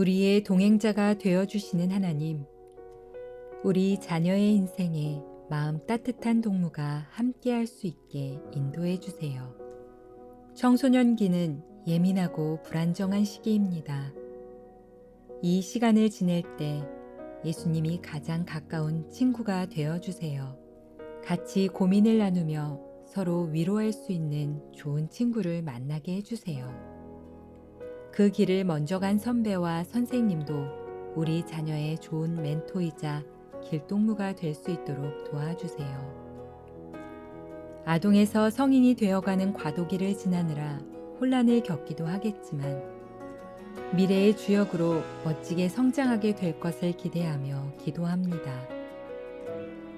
우리의 동행자가 되어 주시는 하나님, 우리 자녀의 인생에 마음 따뜻한 동무가 함께할 수 있게 인도해 주세요. 청소년기는 예민하고 불안정한 시기입니다. 이 시간을 지낼 때 예수님이 가장 가까운 친구가 되어 주세요. 같이 고민을 나누며 서로 위로할 수 있는 좋은 친구를 만나게 해주세요. 그 길을 먼저 간 선배와 선생님도 우리 자녀의 좋은 멘토이자 길동무가 될 수 있도록 도와주세요. 아동에서 성인이 되어가는 과도기를 지나느라 혼란을 겪기도 하겠지만 미래의 주역으로 멋지게 성장하게 될 것을 기대하며 기도합니다.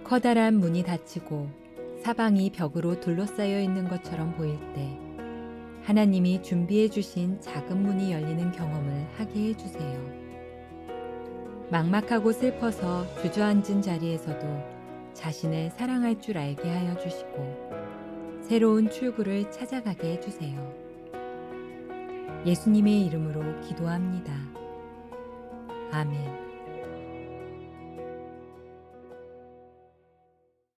커다란 문이 닫히고 사방이 벽으로 둘러싸여 있는 것처럼 보일 때 하나님이 준비해 주신 작은 문이 열리는 경험을 하게 해주세요. 막막하고 슬퍼서 주저앉은 자리에서도 자신을 사랑할 줄 알게 하여 주시고 새로운 출구를 찾아가게 해주세요. 예수님의 이름으로 기도합니다. 아멘.